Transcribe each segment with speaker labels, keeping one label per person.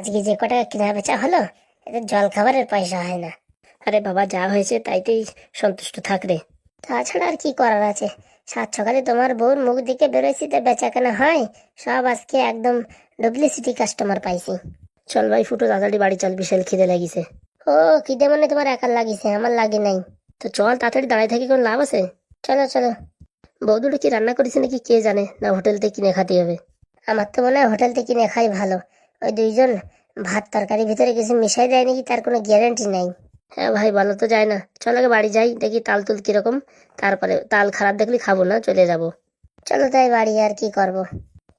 Speaker 1: আজকে যে কটা কেনা বেচা হলো এদের জল খাবারের পয়সা হয় না। আরে বাবা, যা হয়েছে তাইতেই সন্তুষ্ট থাক রে। তাছাড়া আর কি করার আছে? সাত সকালে তোমার বউর মুখ দিকে বেরোইছি তো বেচা কেনা হয়, সব আজকে একদম ডুপ্লিসিটি কাস্টমার পাইছি। চল ভাই, ফুটো তাড়াতাড়ি বাড়ি চল, বিশাল খিদে লাগিছে। ও, খিদে মানে তোমার একার লাগিছে, আমার লাগে নাই। তো চল তাড়াতাড়ি দাঁড়িয়ে থাকি, কোনো লাভ আছে? চলো চলো। বউ দুটো কি রান্না করেছে নাকি কে জানে? না হোটেল থেকে কিনে খাতে হবে। আমার তো মনে হয় হোটেল থেকে কিনে খাই ভালো। ওই দুইজন ভাত তরকারির ভিতরে কিছু মিশাই দেয় নাকি তার কোনো গ্যারান্টি নাই। হ্যাঁ ভাই ভালো তো যায় না। চল আগে বাড়ি যাই, দেখি তাল তুল কীরকম। তারপরে তাল খারাপ দেখলে খাব না, চলে যাব। চলো তাই বাড়ি আর কি করব।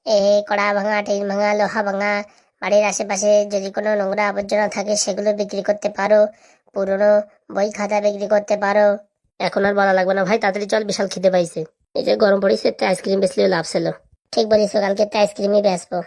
Speaker 1: এ কড়া ভাঙা, টিন ভাঙা, লোহা ভাঙা, বাড়ির আশেপাশে যদি কোনো নোংরা আবর্জনা থাকে সেগুলো বিক্রি করতে পারো। পুরনো বই খাতা বিক্রি করতে পারো। এখন আর বলা লাগবে না ভাই, তাড়াতাড়ি চল, বিশাল খিদে পাইছে। এই যে গরম পড়েছে, একটা আইসক্রিম বেচলেও লাভ ছিল। ঠিক বলিস কালকে একটা আইসক্রিমই বেচবো।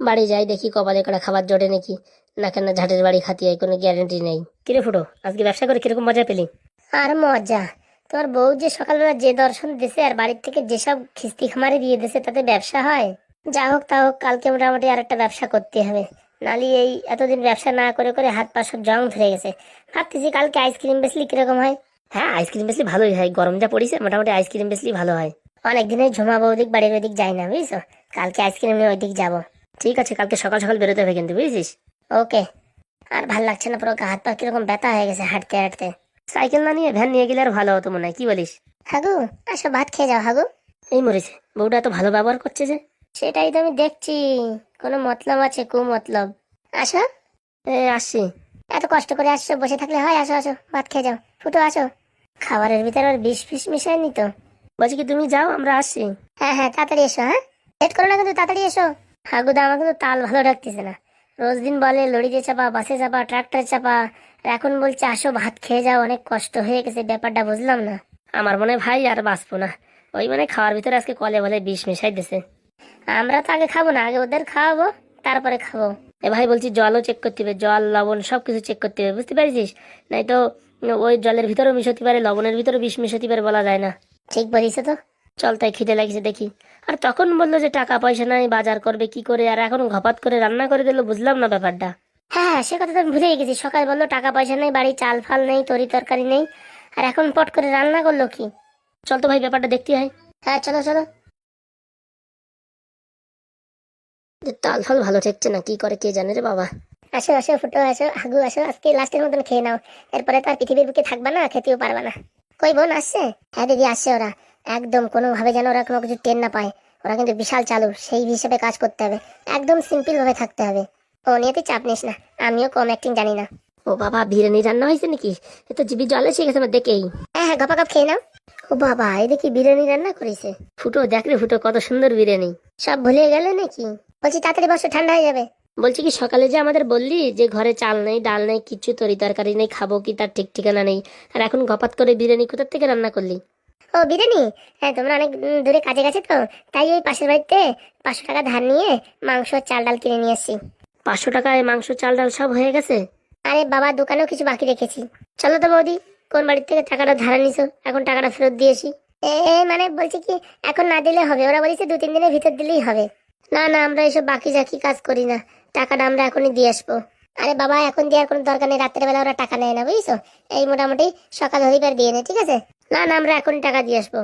Speaker 1: বাড়ি যাই দেখি কপালে কটা খাবার জোটে নাকি। না কেন ঝাটের বাড়ি খাতি হয় কোনো গ্যারেন্টি নেই। কিরে ফুটো আজকে ব্যবসা করে কীরকম মজা পেলি? আর মজা। তোমার বউ যে সকালবেলা যে দর্শন দিছে আর বাড়ির থেকে যেসব খিস্তি খামারে দিয়ে দিছে তাতে ব্যবসা হয়? যা হোক তা হোক কালকে মোটামুটি আর একটা ব্যবসা করতে হবে। নালি এই এতদিন ব্যবসা না করে করে হাত পা সব জং ধরে গেছে। ভাবতেছি কালকে আইসক্রিম বেচলি কীরকম হয়? হ্যাঁ আইসক্রিম বেশলি ভালোই হয় গরম যা পড়িছে মোটামুটি আইসক্রিম বেশলি ভালো হয়। অনেক দিনে ঝুমা বৌদিক বাড়ির ওইদিক যাই না বুঝছ? কালকে আইসক্রিম নিয়ে ওইদিক যাব। ঠিক আছে, কালকে সকাল সকাল বেরোতে হবে কিন্তু, বুঝেছিস? ওকে আর ভালো লাগছে না পুরো হাত পা কীরকম ব্যথা হয়ে গেছে হাঁটতে হাঁটতে। সাইকেল না নিয়ে ভ্যান নিয়ে গেলে আর ভালো হতো মনে হয়, কি বলিস? হাগু, আসো ভাত খেয়ে যাও, হাগু। এই মরেছে বউটা এত ভালো ব্যবহার করছে যে। সেটাই তো আমি দেখছি, কোনো মতলব আছে কু মতলব আসো। এ, আসছি। এত কষ্ট করে আসছো, বসে থাকলে হয়, আসো আসো, ভাত খেয়ে যাও। ফুটো, আসো। খাবারের ভিতরে আর বিষ ফিস মিশায় নি তো। বলছি কি, তুমি যাও, আমরা আসছি। হ্যাঁ হ্যাঁ তাড়াতাড়ি এসো হ্যাঁ? লেট করো না কিন্তু, তাড়াতাড়ি এসো। হাগুদা আমার কিন্তু তাল ভালো রাখতেছে না। রোজ দিন বলে লরিতে চাপা, বাসে চাপা, ট্রাক্টর চাপা। এখন বলছে, আসো, ভাত খেয়ে যাও, অনেক কষ্ট হয়ে গেছে, ব্যাপারটা বুঝলাম না। আমার মনে ভাই আর বাঁচবো না। ওই মানে খাওয়ার ভিতরে আজকে কলে বলে বিষ মিশাই দিছে। আমরা তো আগে খাব না, আগে ওদের খাওয়াবো, তারপরে খাব। এ ভাই বলছি, জলও চেক করতে হবে, জল, লবণ সব কিছু চেক করতে হবে, বুঝতে পারছিস? নাই তো ওই জলের ভিতরেও মিশতে পারে, লবণের ভিতরে বিষ মিশতে পারে বলা যায় না। ঠিক বলিস তো। চল তাই খিদে লাগিছে, দেখি। আর তখন বলল যে টাকা পয়সা নাই, বাজার করবে, কি করে? আর এখন ঘপাত করে রান্না করে দিল, বুঝলাম না ব্যাপারটা। হ্যাঁ হ্যাঁ সে কথা তো আমি ভুলেই গেছি। সকাল বলল, টাকা পয়সা নেই, বাড়ি চাল ফাল নেই, তরি তরকারি নেই। আর এখন পট করে রান্না করল কি? চল তো ভাই, ব্যাপারটা দেখতে হয়। হ্যাঁ চলো চলো। তাল ফাল ভালো ঠেকছে না, কি করে কে জানে রে বাবা। আসো আসো, ফুটো, আসো, হাগু, আসো, আজকে লাস্টের মতন খেয়ে নাও। এরপরে তো আর পৃথিবীর বুকে থাকবা না, খেতেও পারবা না। কই বোন, আসছে? হ্যাঁ দিদি, আসছে ওরা। একদম কোনোভাবে যেন ওরা কোনো কিছু টেন না পায়। ওরা কিন্তু বিশাল চালু সেই হিসেবে কাজ করতে হবে। একদম সিম্পল ভাবে থাকতে হবে। ও নিয়ে তুই চাপ নিস না। আমিও কম অ্যাক্টিং জানি না। ও বাবা বিরিয়ানি রান্না হয়েছে নাকি? এ তো জিবি জলে শিখে গেছে আমার দেখেই। হ্যাঁ হ্যাঁ গপা গপ খেয়ে নাও। ও বাবা এই দেখি বিরিয়ানি রান্না করেছে। ফুটো দেখ রে ফুটো কত সুন্দর বিরিয়ানি। সব ভুলে গেলে নাকি? বলছি তাড়াতাড়ি বসো ঠান্ডা হয়ে যাবে। বলছি কি সকালে যে আমাদের বললি যে ঘরে চাল নেই ডাল নেই কিছু তরি তরকারি নেই খাব কি তার ঠিক ঠিকানা নেই। আর এখন গপাত করে বিরিয়ানি কোথার থেকে রান্না করলি? ও বিরিয়ানি? হ্যাঁ তোমরা অনেক দূরে কাজে গেছে তো তাই ওই পাশের বাড়িতে পাঁচশো টাকা ধার নিয়ে মাংস চাল ডাল কিনে নিয়ে এসছি। পাঁচশো টাকায় মাংস চাল ডাল সব হয়ে গেছে? আরে বাবা দোকানেও কিছু বাকি রেখেছি। চলো তো বৌদি কোন বাড়ির থেকে টাকাটা ধার নিছো? এখন টাকাটা ফেরত দিয়েছি এ, মানে বলছি কি এখন না দিলে হবে ওরা বলেছে দু তিন দিনের ভিতর দিলেই হবে। না না আমরা এসব বাকি জাকি কাজ করি না। টাকাটা আমরা এখনই দিয়ে আসব। আরে বাবা এখন দেওয়ার কোনো দরকার নেই রাত্রের বেলা ওরা টাকা নেয় না বুঝছ? এই মোটামুটি সকাল হরিবার দিয়ে নেয় ঠিক আছে? না না আমরা এখনই টাকা দিয়ে আসব।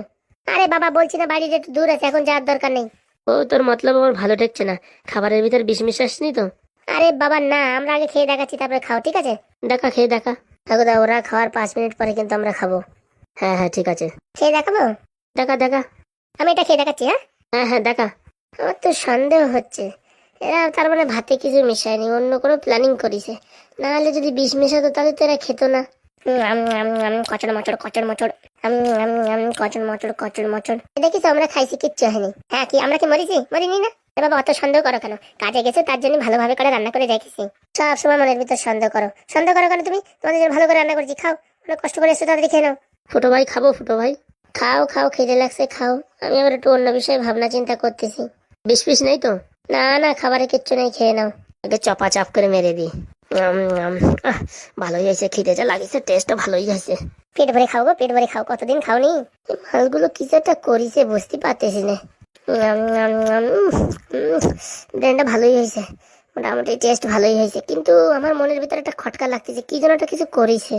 Speaker 1: আরে বাবা বলছি না বাড়ির একটু দূর আছে এখন যাওয়ার দরকার নেই। ও তোর মতলব আমার ভালো ঠেকছে না। খাবারের ভিতর বিষ মিশাসনি তো? আরে বাবা না আমরা আগে খেয়ে দেখাচ্ছি তারপরে খাও ঠিক আছে? দেখা খেয়ে দেখা। ঠাকুরদা ওরা খাওয়ার পাঁচ মিনিট পরে কিন্তু আমরা খাব। হ্যাঁ হ্যাঁ ঠিক আছে। খেয়ে দেখাবো? দেখা দেখা। আমি এটা খেয়ে দেখাচ্ছি হ্যাঁ? হ্যাঁ হ্যাঁ দেখা। আমার তো সন্দেহ হচ্ছে। এরা তার মানে ভাতে কিছু মিশায়নি অন্য কোনো প্ল্যানিং করেছে। না হলে যদি বিষ মেশাতো তাহলে তো এরা খেতো না। কচড় মচড় কচড় মচড় কচড় মচড় কচড় মচড় দেখি তো আমরা খাইছি কিচ্ছু হয়নি। হ্যাঁ কি আমরা কি মরিছি? মরিনি না? এ বাবা অত সন্দেহ করো কেন? কাজে গেছে তার জন্য ভালোভাবে করে রান্না করে রেখেছি। সব সময় মনের ভিতর সন্দেহ করো। সন্দেহ করো কেন তুমি? তোমাদের জন্য ভালো করে রান্না করেছি খাও। অনেক কষ্ট করে এসে তাড়াতাড়ি খেয়ে নাও। ফুটো ভাই খাব ফুটো ভাই। খাও খাও খিদে লাগছে খাও। আমি আবার একটু অন্য বিষয়ে ভাবনা চিন্তা করতেছি। বিষ পিস নেই তো? না না খাবারে কিচ্ছু নেই খেয়ে নাও। আগে চপা চাপ করে মেরে দিই। আহ, ভালোই হয়েছে খিদে যা লাগিছে টেস্টও ভালোই হয়েছে পেট ভরে খাও গো পেট ভরে খাও কতদিন খাওনি? মালগুলো কিছু একটা করিছে বুঝতে পারতেছি না। ব্রেনটা ভালোই হয়েছে মোটামুটি টেস্ট ভালোই হয়েছে কিন্তু আমার মনের ভিতরে একটা খটকা লাগতেছে কি যেন একটা কিছু করেছে।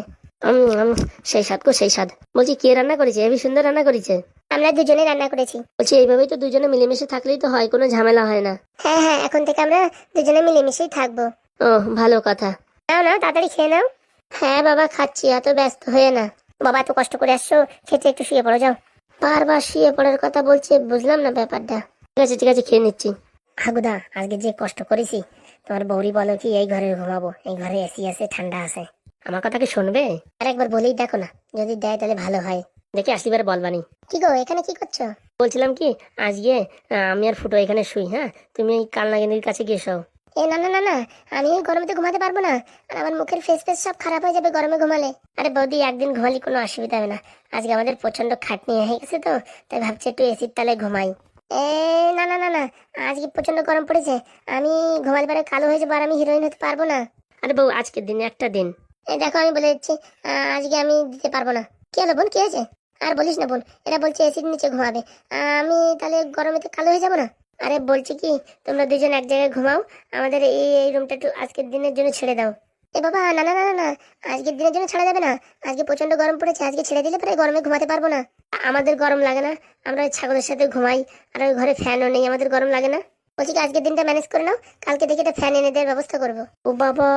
Speaker 1: সেই স্বাদ গো সেই স্বাদ। বলছি কে রান্না করেছে? এবি সুন্দর রান্না করেছে? আমরা দুজনে রান্না করেছি। বলছি এইভাবেই তো দুজনে মিলেমিশে থাকলেই তো হয় কোনো ঝামেলা হয় না। হ্যাঁ হ্যাঁ এখন থেকে আমরা দুজনে মিলেমিশেই থাকব। ও ভালো কথা। নাও নাও তাড়াতাড়ি খেয়ে নাও। হ্যাঁ বাবা খাচ্ছি এত ব্যস্ত হয়ে না। বাবা এত কষ্ট করে আসছো খেতে একটু শুয়ে পড়ো যাও। বারবার শুয়ে পড়ার কথা বলছে বুঝলাম না ব্যাপারটা। ঠিক আছে ঠিক আছে খেয়ে নিচ্ছি। হাগুদা আজকে যে কষ্ট করেছি তোমার বৌরি বলো কি এই ঘরে ঘুমাবো এই ঘরে এসি আছে ঠান্ডা আছে। আমার কথা কি শুনবে? আর একবার বলেই দেখো না যদি দেয় তাহলে ভালো হয়। দেখি আসিবার বলবানি। কি গো এখানে কি করছ? বলছিলাম কি আজকে আমি আর ফুটো এখানে শুই হ্যাঁ? তুমি এই কালনাগিনীর কাছে গিয়ে শোও। এ না না না না আমি এই গরমেতে ঘুমাতে পারব না। আর আমার মুখের ফেস ফেস সব খারাপ হয়ে যাবে গরমে ঘুমালে। আরে বৌদি একদিন ঘুমালি কোনো অসুবিধা হবে না। আজকে আমাদের প্রচণ্ড খাটনি হয়ে গেছে তো তাই ভাবছি একটু এসির তালে ঘুমাই। এ না না না না আজকে প্রচণ্ড গরম পড়েছে। আমি ঘুমালে পারে কালো হয়ে যাব আর আমি হিরোইন হতে পারব না। আরে বউ আজকের দিন একটা দিন। এই দেখো আমি বলে দিচ্ছি আজকে আমি দিতে পারব না। কি হলো বোন কি হয়েছে? আর বলিস না বোন, এরা বলছে এসির নিচে ঘুমাবে। আমি তাহলে গরমেতে কালো হয়ে যাব না? আরে বলছি কি, তোমরা দুজন এক জায়গায় ঘুমাও, আমাদের এই এই রুমটা একটু আজকের দিনের জন্য ছেড়ে দাও। এ বাবা, না না না না আজকের দিনের জন্য ছাড়া যাবে না। আজকে প্রচণ্ড গরম পড়েছে, আজকে ছেড়ে দিলে পরে গরমে ঘুমাতে পারব না। আমাদের গরম লাগে না, আমরা ছাগলের সাথে ঘুমাই, আর ওই ঘরে ফ্যানও নেই, আমাদের গরম লাগে না। বলছি কি, আজকের দিনটা ম্যানেজ করে নাও, কালকে দেখে একটা ফ্যান এনে দেওয়ার ব্যবস্থা করব। ও বাবা,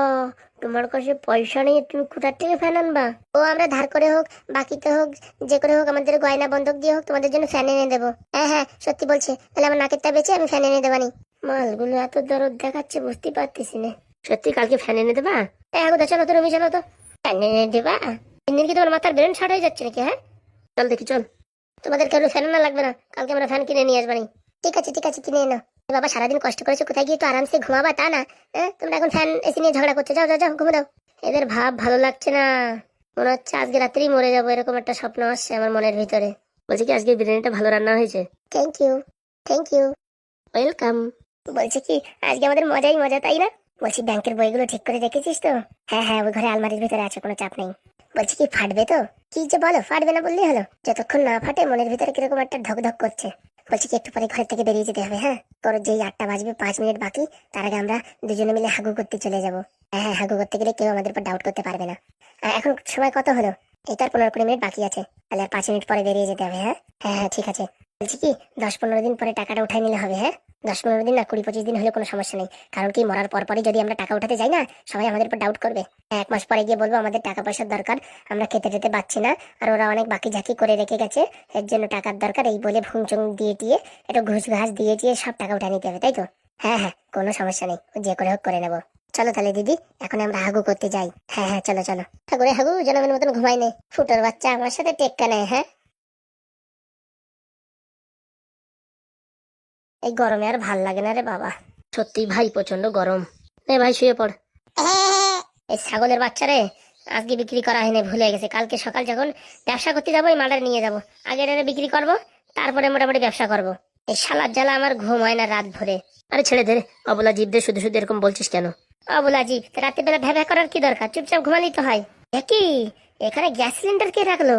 Speaker 1: তোমার কাছে পয়সা নেই, তুমি কোথার থেকে ফ্যান আনবা? ও আমরা ধার করে হোক বাকিতে হোক, যে করে হোক, আমাদের গয়না বন্ধক দিয়ে হোক, তোমাদের জন্য ফ্যান এনে দেবো। হ্যাঁ হ্যাঁ সত্যি বলছে। তাহলে আমার নাকেরটা বেঁচে আমি ফ্যান এনে দেবানি। মালগুলো এত দরদ দেখাচ্ছে বুঝতে পারতেছি না। সত্যি কালকে ফ্যান এনে দেবা? হ্যাঁ গো চলো তো রবি চলো তো। ফ্যান এনে দেবা? দিন কি তোমার মাথার ব্রেন শার্ট হয়ে যাচ্ছে নাকি হ্যাঁ? চল দেখি, চল। তোমাদের কেউ ফ্যান না লাগবে না, কালকে আমরা ফ্যান কিনে নিয়ে আসবানি। ঠিক আছে ঠিক আছে, কিনে এ বাবা সারাদিন কষ্ট করেছ কোথায় গিয়ে তো আরামসে ঘুমাবা? তা না হ্যাঁ তোমরা এখন ফ্যান এসি নিয়ে ঝগড়া করছ। যাও যাও যাও ঘুমে দাও। এদের ভাব ভালো লাগছে না। মনে হচ্ছে আজকে রাত্রেই মরে যাব এরকম একটা স্বপ্ন আসছে আমার মনের ভিতরে। বলছি কি আজকে বিরিয়ানিটা ভালো রান্না হয়েছে? Thank you thank you welcome বলছি কি আজকে আমাদের মজাই মজা তাই না? বলছি ব্যাংকের বইগুলো ঠিক করে রেখেছিস তো? হ্যাঁ হ্যাঁ ওই ঘরে আলমারির ভিতরে আছে কোনো চাপ নেই। বলছি কি ফাটবে তো? কি যে বলো ফাটবে না বললেই হলো। যতক্ষণ না ফাটে মনের ভিতরে কীরকম একটা ধক ধক করছে। বলছি কি, একটু পরে ঘর থেকে বেরিয়ে যেতে হবে হ্যাঁ? তোর যেই আটটা বাজবে, পাঁচ মিনিট বাকি, তার আগে আমরা দুজনে মিলে হাগু করতে চলে যাব। হ্যাঁ হ্যাঁ হাগু করতে গেলে কেউ আমাদের উপর ডাউট করতে পারবে না। এখন সময় কত হলো? এটার পনেরো কুড়ি মিনিট বাকি আছে। তাহলে আর পাঁচ মিনিট পরে বেরিয়ে যেতে হবে হ্যাঁ? হ্যাঁ হ্যাঁ ঠিক আছে। বলছি কি, দশ পনেরো দিন পরে টাকাটা উঠাই নিলে হবে হ্যাঁ? দশ পনেরো দিন না, কুড়ি পঁচিশ দিন হলে কোনো সমস্যা নেই। কারণ কি, মরার পর পরই যদি আমরা টাকা উঠাতে যাই না, সবাই আমাদের উপর ডাউট করবে। এক মাস পরে গিয়ে বলব, আমাদের টাকা পয়সার দরকার, আমরা খেতে টেতে পাচ্ছি না, আর ওরা অনেক বাকি ঝাঁকি করে রেখে গেছে। এর জন্য টাকার দরকার, এই বলে ভুংচুং দিয়ে দিয়ে একটু ঘুষ ঘাস দিয়ে দিয়ে সব টাকা উঠে নিতে হবে, তাই তো? হ্যাঁ হ্যাঁ কোনো সমস্যা নেই, যে করে হোক করে নেব। চলো তাহলে দিদি এখন আমরা হাগু করতে যাই। হ্যাঁ হ্যাঁ চলো চলো। ঠাকুরে হাগু জনমের মতন ঘুমাই নেই ফুটোর বাচ্চা আমার সাথে টেক্কা নেয় হ্যাঁ? এই গরমে আর ভালো লাগে না রে বাবা। সত্যি ভাই প্রচণ্ড গরম। নে ভাই শুয়ে পড়। এই ছাগলের বাচ্চা রে আজকে বিক্রি করা হয়নি ভুলে গেছে। কালকে সকাল যখন ব্যবসা করতে যাব এই মালটা নিয়ে যাব। আগে এটা বিক্রি করব তারপরে মোটামুটি ব্যবসা করব। এই শালার জ্বালা আমার ঘুম হয় না রাত ভরে আরে ছেড়ে দে অবলা জীবদের শুধু শুধু এরকম বলছিস কেন? অবলা জীব রাতের বেলা ভ্যাভা করার কি দরকার? চুপচাপ ঘুমালেই তো হয়। কি? এখানে গ্যাস সিলিন্ডার কে রাখল?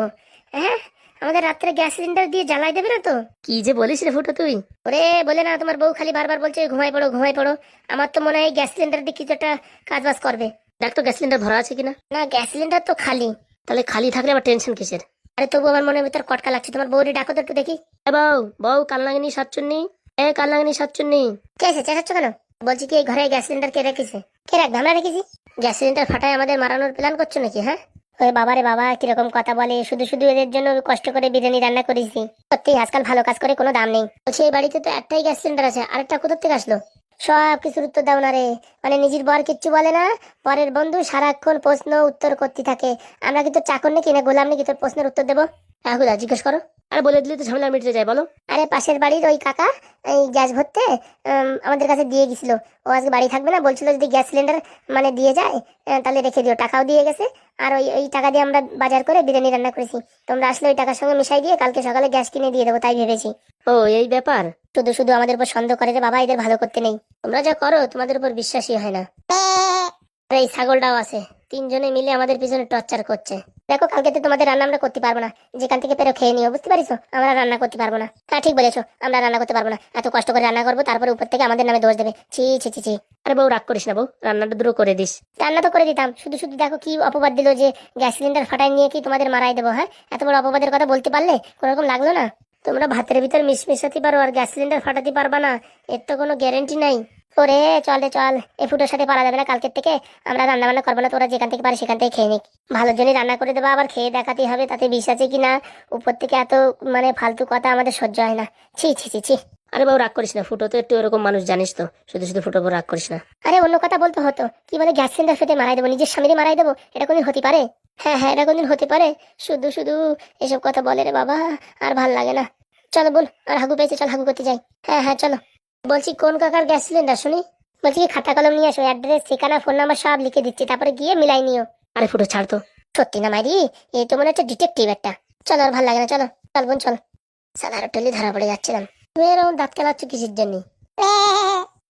Speaker 1: হ্যাঁ? আমাদের রাত্রে গ্যাস সিলিন্ডার দিয়ে জ্বালাই দেবে না তো? কি যে বলিস রে ফুটো তুই? ওরে বলে না তোমার বউ খালি বারবার বলছে ঘুমাই পড়ো ঘুমাই পড়ো। আমার তো মনে হয় গ্যাস সিলিন্ডার দিয়ে কিছু একটা কাজ বাজ করবে। দেখ তো গ্যাস সিলিন্ডার ভরা আছে কিনা? না গ্যাস সিলিন্ডার তো খালি। তাহলে খালি থাকলে আবার টেনশন কিসের? আরে তবু আমার মনের ভিতর কটকা লাগছে। তোমার বউরে ডাকো তো একটু দেখি। বউ বউ কাল লাগেনি সাতচুন্নি? এ কাল লাগেনি সাতচুন্নি? কে আছে চেঁচাচ্ছ কেন? বলছি কি, এই ঘরে গ্যাস সিলিন্ডার কে রেখেছে? কে রাখবে আমরা রেখেছি? গ্যাস সিলিন্ডার ফাটায় আমাদের মারানোর প্ল্যান করছ নাকি হ্যাঁ? ওই বাবারে বাবা, কীরকম কথা বলে, শুধু শুধু এদের জন্য কষ্ট করে বিরিয়ানি রান্না করেছি। সত্যি, আজকাল ভালো কাজ করে কোনো দাম নেই। বলছি, এই বাড়িতে তো একটাই গ্যাস সিলিন্ডার আছে, আরেকটা কোথা থেকে আসলো? সব কিছুর উত্তর দাও না রে। মানে নিজের বর কিচ্ছু বলে না পরের বন্ধু সারাক্ষণ প্রশ্ন উত্তর করতে থাকে। আমরা কি তোর চাকর নাকি, না গোলাম নাকি তোর প্রশ্নের উত্তর দেবো? আহুদা জিজ্ঞেস করো। আর বলে দিলে তো ঝামেলা মিটে যায় বলো। আরে পাশের বাড়ির ওই কাকা এই গ্যাস ভরতে আমাদের কাছে দিয়ে গেছিল। ও আজকে বাড়ি থাকবে না বলছিল যদি গ্যাস সিলিন্ডার মানে দিয়ে যায় আহ, তাহলে রেখে দিও। টাকাও দিয়ে গেছে। আর ওই ওই টাকা দিয়ে আমরা বাজার করে বিরিয়ানি রান্না করেছি। তোমরা আসলে ওই টাকার সঙ্গে মিশাই দিয়ে কালকে সকালে গ্যাস কিনে দিয়ে দেবো তাই ভেবেছি। ও এই ব্যাপার? শুধু শুধু আমাদের উপর সন্দেহ করে যে বাবা এদের ভালো করতে নেই। তোমরা যা করো তোমাদের উপর বিশ্বাসই হয় না। এই ছাগলটাও আছে। তিনজনে মিলে আমাদের পিছনে টর্চার করছে। দেখো কালকে তো তোমাদের রান্না আমরা করতে পারব না। যেখান থেকে পেরো খেয়ে নিও বুঝতে পারিস আমরা রান্না করতে পারব না। হ্যাঁ ঠিক বলেছ আমরা রান্না করতে পারব না। এত কষ্ট করে রান্না করব তারপরে উপর থেকে আমাদের নামে দোষ দেবে। ছি ছি ছি ছি। আরে বউ রাগ করিস না বউ রান্নাটা দূর করে দিস। রান্না তো করে দিতাম শুধু শুধু দেখো কি অপবাদ দিল যে গ্যাস সিলিন্ডার ফাটাই নিয়ে কি তোমাদের মারাই দেবো হ্যাঁ? এত বড় অপবাদের কথা বলতে পারলে কোনোরকম লাগল না? তোমরা ভাতের ভিতর মিশ মিশাতে পারো আর গ্যাস সিলিন্ডার ফাটাতে পারবা না এর তো কোনো গ্যারেন্টি নাই। ওরে চল রে চল। এ ফুটোর সাথে পারা যাবে না কালকের থেকে। আমরা রান্না বান্না করব না তোরা যেখান থেকে পারে সেখান থেকে খেয়ে নিক। ভালোর জন্যই রান্না করে দেবো আবার খেয়ে দেখাতে হবে তাতে বিষ আছে কি না? উপর থেকে এত মানে ফালতু কথা আমাদের সহ্য হয় না। ছি ছি ছি ছি। আরে বাবু রাগ করিস না ফুটো তো একটু এরকম মানুষ জানিস তো। শুধু শুধু ফুটো রাগ করিস না। আরে অন্য কথা বলতে হতো। কি বলে গ্যাস সিলিন্ডার ফেটে মারাই দেবো নিজের স্বামীরই মারাই দেবো? এটা কোনদিন হতে পারে? হ্যাঁ হ্যাঁ এটা কোনদিন হতে পারে। শুধু শুধু এসব কথা বলে রে বাবা আর ভালো লাগে না। চলো বল আর হাগু পেয়েছে চল হাগু করতে যাই। হ্যাঁ হ্যাঁ চলো। বলছি, কোন কাকার গ্যাস সিলিন্ডার শুনি? বলছি, খাতা কলম নিয়ে আসো, অ্যাড্রেস, ঠিকানা, ফোন নাম্বার সব লিখে দিচ্ছি, তারপরে গিয়ে মিলাই নিও। আরে ফুটো ছাড়তো সত্যি না মাইরি? এই তো মনে হচ্ছে ডিটেকটিভ একটা। চলো, আর ভালো লাগে না, চলো। চল বোন, চল। সালার টলি ধরা পড়ে যাচ্ছিলাম। তুমি এরকম দাঁত কেলাচ্ছ কিসের জন্য?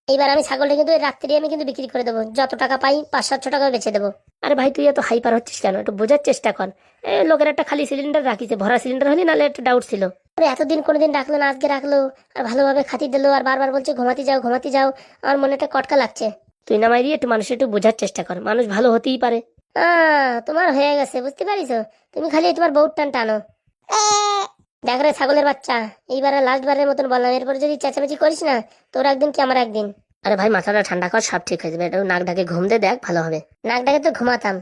Speaker 1: এইবার আমি ছাগলটা কিন্তু রাত্রি আমি কিন্তু বিক্রি করে দেবো। যত টাকা পাই পাঁচ সাতশো টাকা বেচে দেবো। আরে ভাই তুই এত হাইপার হচ্ছিস কেন? একটু বোঝার চেষ্টা কর। এ লোকের একটা খালি সিলিন্ডার রাখিছে ভরা সিলিন্ডার হলে নাহলে একটা ডাউট ছিল। আরে এতদিন কোনোদিন রাখল না আজকে রাখল আর ভালোভাবে খাতি দিলো আর বারবার বলছে ঘুমাতে যাও ঘুমাতে যাও। আমার মনে একটা কটকা লাগছে। তুই না মাইরি একটু মানুষের একটু বোঝার চেষ্টা কর। মানুষ ভালো হতেই পারে। আহ, তোমার হয়ে গেছে বুঝতে পারিস? তুমি খালি তোমার বউর টান টানো দেখ রে ছাগলের বাচ্চা এইবার লাস্ট বারের মতন বললাম এরপর যদি চেঁচামেচি করিস না তোর একদিন কি আমার একদিন? আরে ভাই মাথাটা ঠান্ডা কর সব ঠিক হয়ে যাবে। এটা নাক ডাকে ঘুম দে দেখ ভালো হবে। নাক ডাকে তো ঘুমাতাম।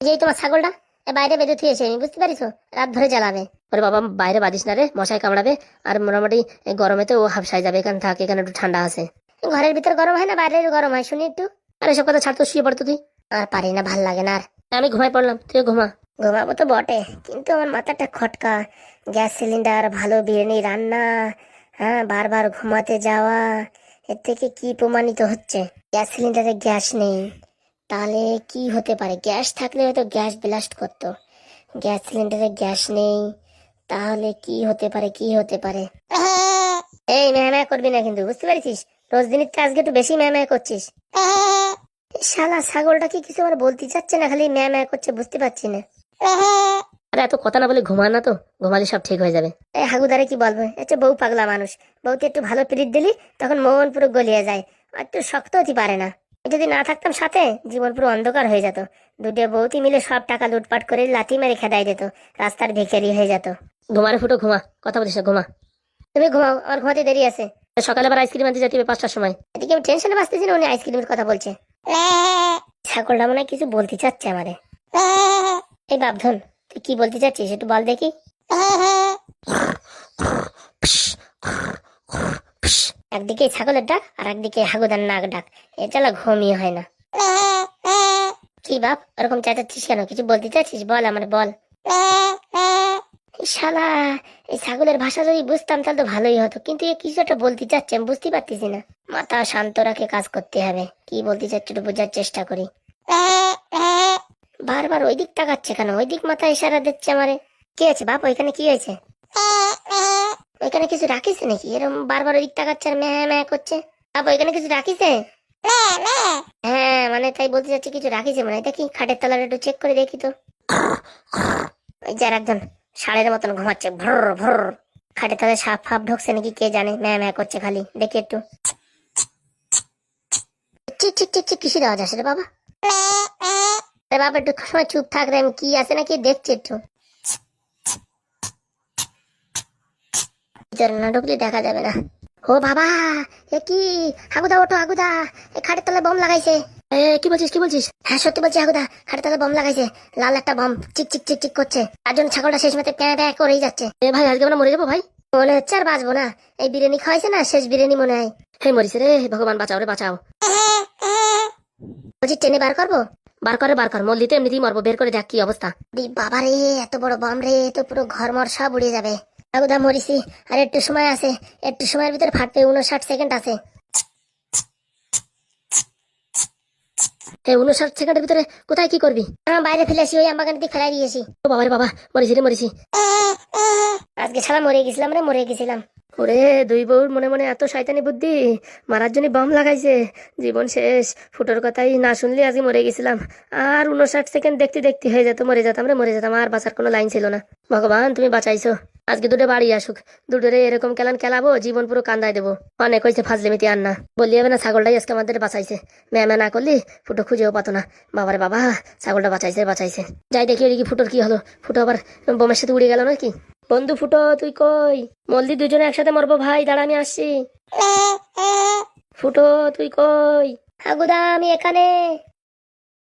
Speaker 1: এই যে তোমার ছাগলটা এ বাইরে বেঁধে থুয়েছে আমি বুঝতে পারিস রাত ধরে জ্বালাবে। ওরে বাবা বাইরে বাদিস না রে মশাই কামড়াবে আর মোটামুটি গরমে তো ও হাফসাই যাবে এখানে থাকে এখানে একটু ঠান্ডা আছে। ঘরের ভিতর গরম হয় না বাইরের গরম হয়? শুনি একটু। আরে সব কথা ছাড় তো শুয়ে পড়তো তুই। আর পারি না ভালো লাগে না আর। আমি ঘুমাই পড়লাম তুই ঘুমা। ঘুমাবো তো বটে কিন্তু আমার মাথাটা খটকা। গ্যাস সিলিন্ডার ভালো বিরিয়ানি রান্না হ্যাঁ বারবার ঘুমাতে যাওয়া এর থেকে কি প্রমাণিত হচ্ছে? গ্যাস সিলিন্ডারে গ্যাস নেই। তাহলে কি হতে পারে? গ্যাস থাকলে হয়তো গ্যাস ব্লাস্ট করতো। গ্যাস সিলিন্ডারে গ্যাস নেই তাহলে কি হতে পারে? কি হতে পারে? এই ম্যামা করবি না কিন্তু বুঝতে পারছিস? রোজ দিনের তো আজকে একটু বেশি ম্যামা করছিস। শালা ছাগলটা কি কিছু আমার বলতে চাচ্ছে না খালি ম্যামা করছে বুঝতে পারছি না। আরে এত কথা না বলে ঘুমা না তো। ঘুমালে সব ঠিক হয়ে যাবে। এই হাগুদারে কি বলব? হচ্ছে বউ পাগলা মানুষ। বউতে একটু ভালো পিরিত দিলি তখন মন পুরো গলিয়ে যায়। আর একটু শক্ত হতে পারে না। যদি না থাকতাম সাথে জীবন পুরো অন্ধকার হয়ে যেত। দুটো বউতি মিলে সব টাকা লুটপাট করে লাথি মেরে খেদাই দিত। রাস্তার ভিখারি হয়ে যেত। ঘুমারে ফুটো ঘুমা। কথা বলিস ঘুমা। তুমি ঘুমাও আমার ঘুমাতে দেরি আছে। সকালে আবার আইসক্রিম আনতে যেতে হবে পাঁচটার সময়। এদিকে আমি টেনশনে বাঁচতেছি না উনি আইসক্রিমের কথা বলছে। ছাগলটা মনে হয় কিছু বলতে চাচ্ছে আমারে। এই বাপধন, তুই কি বলতে চাচ্ছিস একটু বল দেখি। একদিকে ছাগলের ডাক আর একদিকে হাগুদার নাক ডাক এছাড়া ঘুমই হয় না। কি বাপ, ওরকম চেঁচাচ্ছিস কেন? কিছু বলতে চাচ্ছিস? বল আমার, বল। শালা, এই ছাগলের ভাষা যদি বুঝতাম তাহলে তো ভালোই হতো, কিন্তু এ কিছু একটা বলতে চাচ্ছে, আমি বুঝতে পারতেছি না। মাথা শান্ত রাখে, কাজ করতে হবে। কি বলতে চাচ্ছে একটু বোঝার চেষ্টা করি। বারবার ওই দিক তাকাচ্ছে কেন ওই দিক মাথা ইশারা দিচ্ছে আমারে কি আছে বাপ ওইখানে কি হয়েছে ওইখানে কিছু রাখিছে নাকি এরকম বারবার ওই দিক তাকাচ্ছে আর ম্যা ম্যা করছে বাপ ওইখানে কিছু রাখিছে হ্যাঁ মানে তাই বলতে চাচ্ছি কিছু রাখিছে মানে দেখি খাটের তলার একটু চেক করে দেখি তো ওই যার একজন ষাঁড়ের মতন ঘুমাচ্ছে ভর ভর খাটের তলায় সাপ ফাপ ঢুকছে নাকি কে জানে ম্যা ম্যা করছে খালি দেখি একটু ঠিক ঠিক ঠিক ঠিক কিসের আওয়াজ আসে রে বাবা আরে একটু সময় চুপ থাক রে আমি কি আছে নাকি? দেখছি একটু। ভিতরে না ঢুকলে দেখা যাবে না। ও বাবা এ কি? হাগুদা ওঠো হাগুদা। এ খাটের তলায় বম লাগাইছে। এ কি বলছিস কি বলছিস? হ্যাঁ সত্যি বলছি হাগুদা খাটের তলায় বম লাগাইছে। লাল একটা বম চিক চিক চিক চিক করছে। তার জন্য ছাগলটা শেষ মতে প্যাঁ প্যাঁ করেই যাচ্ছে। এ ভাই আজকে আমরা মরে যাব ভাই? মনে হচ্ছে আর বাঁচবো না। এই বিরিয়ানি খাওয়াইছে না শেষ বিরিয়ানি মনে হয়। হে মরিছে রে ভগবান বাঁচাও রে বাঁচাও। বলছি টেনে বার করব? বার করে বার কর। মল্লিতে এমনিতেই মরবো বের করে দেখ কি অবস্থা। বাবা রে এত বড় বম রে তো পুরো ঘর মর সব উড়ে যাবে। আগুদা মরিছি আর একটু সময় আছে। একটু সময়ের ভিতরে ফাটবে উনষাট সেকেন্ড আছে। এই উনষাট সেকেন্ডের ভিতরে কোথায় কি করবি? হ্যাঁ বাইরে ফেলে আসি ওই আমবাগান দিয়ে ফেলাই দিয়েছি। ও বাবা রে বাবা মরেছি রে মরেছি। আজকে ছাড়া মরে গেছিলাম রে মরে গেছিলাম। ওরে, দুই বউর মনে মনে এত শয়তানি বুদ্ধি। মারার জন্য বম লাগাইছে। জীবন শেষ। ফুটোর কথাই না শুনলে আজকে মরে গেছিলাম। আর উনষাট সেকেন্ড দেখতে দেখতে হয়ে যেত, মরে যেতাম রে, মরে যেতাম। আর বাঁচার কোনো লাইন ছিল না। ভগবান, তুমি বাঁচাইছো। আজকে দুটো বাড়ি আসুক। দুটোরে এরকম কেলান খেলাবো জীবন পুরো কান্দায় দেবো। অনেক হয়েছে ফাজলিমিতি আর না বললি হবে না ছাগলটাই আজকে আমাদের বাঁচাইছে। ম্যামে না করলি ফুটো খুঁজেও পাতো না। বাবারে বাবা ছাগলটা বাঁচাইছে বাঁচাইছে। যাই দেখি ওদিকে ফুটোর কি হলো। ফুটো আবার বোমের সাথে উড়ে গেল নাকি? বন্ধু ফুটো তুই কই? মলদি দুজনে একসাথে মরবো ভাই দাঁড়া আমি আসছি। ফুটো তুই কই? হাগুদা আমি এখানে।